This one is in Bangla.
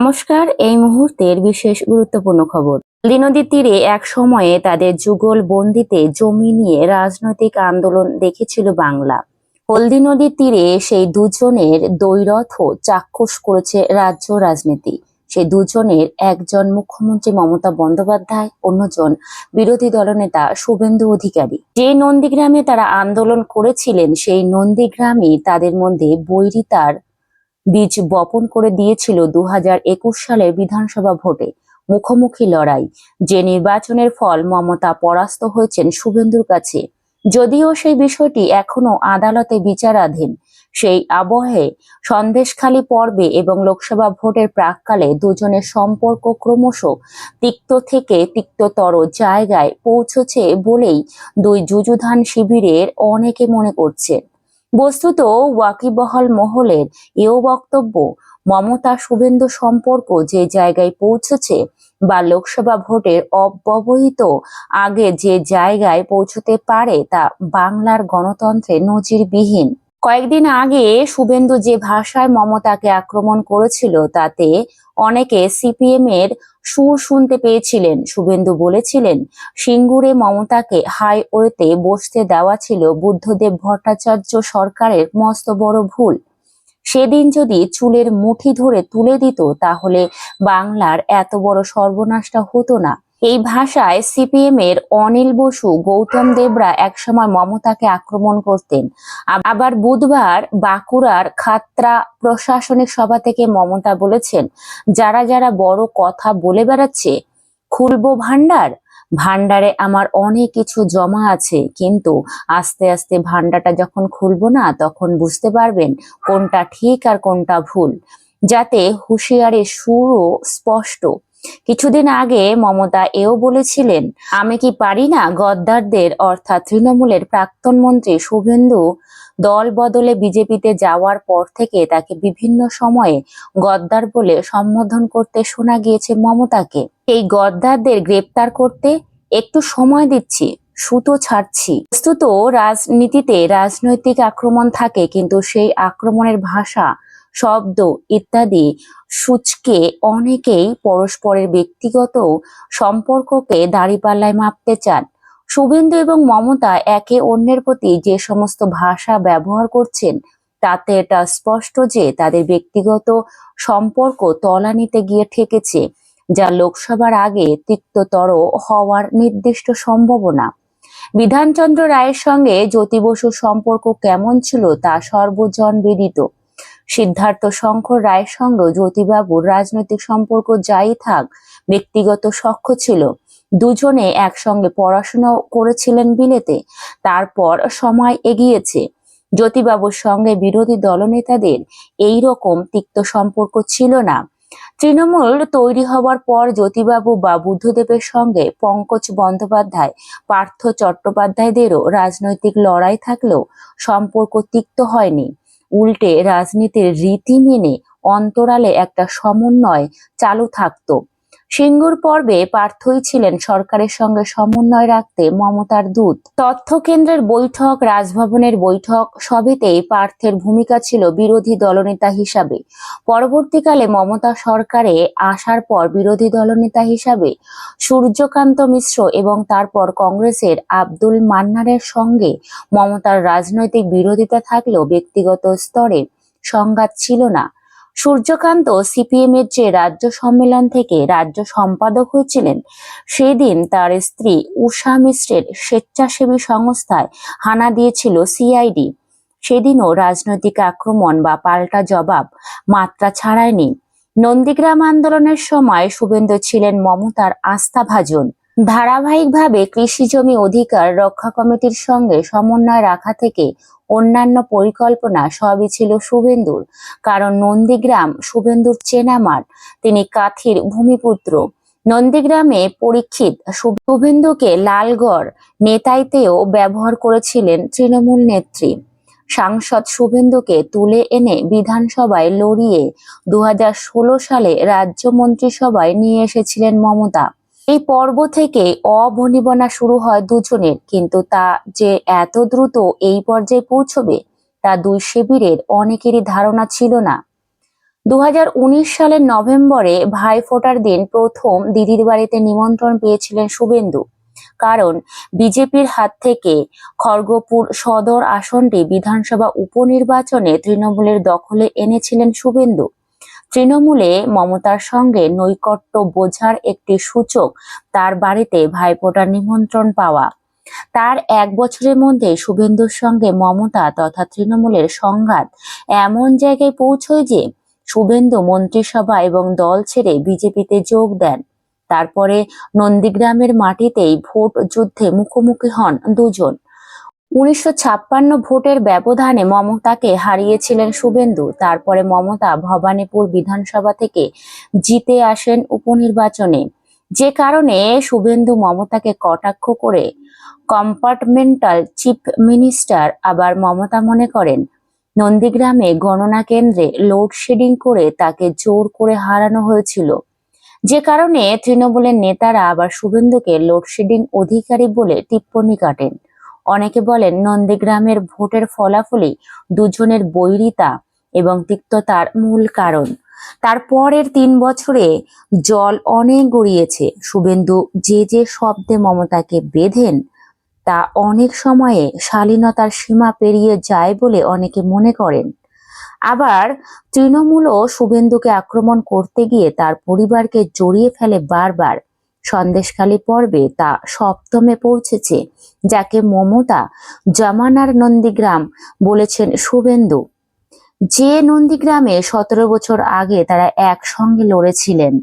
নমস্কার, এই মুহূর্তের বিশেষ গুরুত্বপূর্ণ খবর। নদীর তীরে এক সময়ে তাদের যুগল বন্দিতে জমি নিয়ে রাজনৈতিক আন্দোলন দেখেছিল বাংলা। হলদি নদীর তীরে সেই দুজনের দ্বৈরথ চাক্ষুষ করেছে রাজ্য রাজনীতি। সেই দুজনের একজন মুখ্যমন্ত্রী মমতা বন্দ্যোপাধ্যায়, অন্যজন বিরোধী দলনেতা শুভেন্দু অধিকারী। যে নন্দীগ্রামে তারা আন্দোলন করেছিলেন, সেই নন্দীগ্রামে তাদের মধ্যে বৈরিতার বীজ বপন করে দিয়েছিল দু একুশ সালের বিধানসভা ভোটে মুখোমুখি লড়াই। যে নির্বাচনের ফল মমতা পরাস্ত হয়েছেন শুভেন্দুর কাছে। যদিও সেই বিষয়টি এখনও আদালতে বিচারাধীন, সেই আবহে সন্দেশখালী পর্বে এবং লোকসভা ভোটের প্রাককালে দুজনের সম্পর্ক ক্রমশ তিক্ত থেকে তিক্ততর জায়গায় পৌঁছেছে বলেই দুই যুযুধান শিবিরের অনেকে মনে করছে বস্তুত ওয়াকিবহাল মহলের এও বক্তব্য, মমতা শুভেন্দু সম্পর্ক যে জায়গায় পৌঁছেছে বা লোকসভা ভোটের অব্যবহিত আগে যে জায়গায় পৌঁছতে পারে তা বাংলার গণতন্ত্রে নজিরবিহীন। কয়েকদিন আগে শুভেন্দু যে ভাষায় মমতাকে আক্রমণ করেছিল তাতে অনেকে সিপিএম এর সুর শুনতে পেয়েছিলেন। শুভেন্দু বলেছিলেন, সিঙ্গুরে মমতাকে হাইওয়েতে বসতে দেওয়া ছিল বুদ্ধদেব ভট্টাচার্য সরকারের মস্ত বড় ভুল। সেদিন যদি চুলের মুঠি ধরে তুলে দিত, তাহলে বাংলার এত বড় সর্বনাশটা হতো না। এই ভাষায় সিপিএম এর অনিল বসু, গৌতম দেবরা একসময় মমতাকে আক্রমণ করতেন। আবার বুধবার বাঁকুড়ার খাত্রা প্রশাসনিক সভা থেকে মমতা বলেছেন, যারা যারা বড় কথা বলে বেড়াচ্ছে, খুলবো ভান্ডার ভান্ডারে আমার অনেক কিছু জমা আছে, কিন্তু আস্তে আস্তে ভান্ডারটা যখন খুলবো না, তখন বুঝতে পারবেন কোনটা ঠিক আর কোনটা ভুল। যাতে হুঁশিয়ারের সুরও স্পষ্ট। কিছুদিন আগে মমতা এও বলেছিলেন, আমি কি পারি না গদ্দারদের, অর্থাৎ তৃণমূলের প্রাক্তন মন্ত্রী শুভেন্দু দল বদলে বিজেপিতে যাওয়ার পর থেকে তাকে বিভিন্ন সময়ে গদ্দার বলে সম্বোধন করতে শোনা গিয়েছে মমতাকে। এই গদ্দারদের গ্রেপ্তার করতে একটু সময় দিচ্ছি, সুতো ছাড়ছি। বস্তুত রাজনীতিতে রাজনৈতিক আক্রমণ থাকে, কিন্তু সেই আক্রমণের ভাষা শব্দ ইত্যাদি সূচকে অনেকেই পরস্পরের ব্যক্তিগত সম্পর্ককে দাঁড়িপাল্লায় মাপতে চান। শুভেন্দু এবং মমতা একে অন্যের প্রতি যে সমস্ত ভাষা ব্যবহার করছেন, তাতে এটা স্পষ্ট যে তাদের ব্যক্তিগত সম্পর্ক তলানিতে গিয়ে ঠেকেছে, যা লোকসভার আগে তিক্ততর হওয়ার নির্দিষ্ট সম্ভাবনা। বিধানচন্দ্র রায়ের সঙ্গে জ্যোতি বসুর সম্পর্ক কেমন ছিল তা সর্বজন বিদিত। সিদ্ধার্থ শঙ্কর রায়ের সঙ্গে জ্যোতিবাবুর রাজনৈতিক সম্পর্ক যাই থাক, ব্যক্তিগত সখ্য ছিল। দুজনে একসঙ্গে পড়াশোনা করেছিলেন বিলেতে, তারপর সময় এগিয়েছে। জ্যোতিবাবুর সঙ্গে বিরোধী দলনেতাদের এই রকম তিক্ত সম্পর্ক ছিল না। তৃণমূল তৈরি হওয়ার পর জ্যোতিবাবু বা বুদ্ধদেবের সঙ্গে পঙ্কজ বন্দ্যোপাধ্যায়, পার্থ চট্টোপাধ্যায়দেরও রাজনৈতিক লড়াই থাকলেও সম্পর্ক তিক্ত হয়নি। উল্টে রাজনীতির রীতি মেনে অন্তরালে একটা সমন্বয় চালু থাকতো। সিঙ্গুর পর্বে পার্থই ছিলেন সরকারের সঙ্গে সমন্বয় রাখতে মমতার দূত। তথ্য কেন্দ্রের বৈঠক, রাজভবনের বৈঠক সবেতেই পার্থের ভূমিকা ছিল বিরোধী দলনেতা হিসাবে। পরবর্তীকালে মমতা সরকারে আসার পর বিরোধী দলনেতা হিসাবে সূর্যকান্ত মিশ্র এবং তারপর কংগ্রেসের আব্দুল মান্নারের সঙ্গে মমতার রাজনৈতিক বিরোধিতা থাকলেও ব্যক্তিগত স্তরে সংঘাত ছিল না। সূর্যকান্ত সিপিএম এর যে রাজ্য সম্মেলন থেকে রাজ্য সম্পাদক হয়েছিলেন, সেদিন তার স্ত্রী উষা মিশ্রের স্বেচ্ছাসেবী সংস্থায় হানা দিয়েছিল সিআইডি। সেদিনও রাজনৈতিক আক্রমণ বা পাল্টা জবাব মাত্রা ছাড়ায়নি। নন্দীগ্রাম আন্দোলনের সময় শুভেন্দু ছিলেন মমতার আস্থাভাজন। ধারাবাহিকভাবে কৃষি জমি অধিকার রক্ষা কমিটির সঙ্গে সমন্বয় রাখা থেকে অন্যান্য পরিকল্পনা সবই ছিল শুভেন্দুর। কারণ নন্দীগ্রাম শুভেন্দুর চেনা মাঠ, তিনি কাথির ভূমিপুত্র। নন্দীগ্রামে পরীক্ষিত শুভেন্দুকে লালগড় নেতাইতেও ব্যবহার করেছিলেন তৃণমূল নেত্রী। সাংসদ শুভেন্দুকে তুলে এনে বিধানসভায় লড়িয়ে দু হাজার ষোলো সালে রাজ্য মন্ত্রিসভায় নিয়ে এসেছিলেন মমতা। এই পর্ব থেকে অবনিবনা শুরু হয় দুজনের, কিন্তু তা যে এত দ্রুত এই পর্যায়ে পৌঁছবে তা দুই শিবিরের অনেকেরই ধারণা ছিল না। দু হাজার উনিশ সালের নভেম্বরে ভাইফোঁটার দিন প্রথম দিদির বাড়িতে নিমন্ত্রণ পেয়েছিলেন শুভেন্দু। কারণ বিজেপির হাত থেকে খড়গপুর সদর আসনটি বিধানসভা উপনির্বাচনে তৃণমূলের দখলে এনেছিলেন শুভেন্দু। তৃণমূলে মমতার সঙ্গে নৈকট্য বোঝার একটি সূচক তার বাড়িতে ভাইফোঁটার নিমন্ত্রণ পাওয়া। তার এক বছরের মধ্যে শুভেন্দুর সঙ্গে মমতা তথা তৃণমূলের সংঘাত এমন জায়গায় পৌঁছয় যে শুভেন্দু মন্ত্রিসভা এবং দল ছেড়ে বিজেপিতে যোগ দেন। তারপরে নন্দীগ্রামের মাটিতেই ভোট যুদ্ধে মুখোমুখি হন দুজন। উনিশশো ছাপ্পান্ন ভোটের ব্যবধানে মমতাকে হারিয়েছিলেন শুভেন্দু। তারপরে মমতা ভবানীপুর বিধানসভা থেকে জিতে আসেন উপনির্বাচনে। যে কারণে শুভেন্দু মমতাকে কটাক্ষ করে কম্পার্টমেন্টাল চিফ মিনিস্টার আবার মমতা মনে করেন। নন্দীগ্রামে গণনা কেন্দ্রে লোডশেডিং করে তাকে জোর করে হারানো হয়েছিল। যে কারণে তৃণমূলের নেতারা আবার শুভেন্দুকে লোডশেডিং অধিকারী বলে টিপ্পণী কাটেন। অনেকে বলেন নন্দীগ্রামের ভোটের ফলাফলই দুজনের বৈরিতা এবং তিক্ততার মূল কারণ। তারপরের তিন বছরে জল অনেক গড়িয়েছে। শুভেন্দু যে যে শব্দে মমতাকে বেঁধেন, তা অনেক সময়ে শালীনতার সীমা পেরিয়ে যায় বলে অনেকে মনে করেন। আবার তৃণমূলও শুভেন্দুকে আক্রমণ করতে গিয়ে তার পরিবারকে জড়িয়ে ফেলে বারবার। সন্দেশখালী পর্বে তা সপ্তমে পৌঁছেছে, যাকে মমতা জমানার নন্দীগ্রাম বলেছেন শুভেন্দু। যে নন্দীগ্রামে সতেরো বছর আগে তারা একসঙ্গে লড়েছিলেন।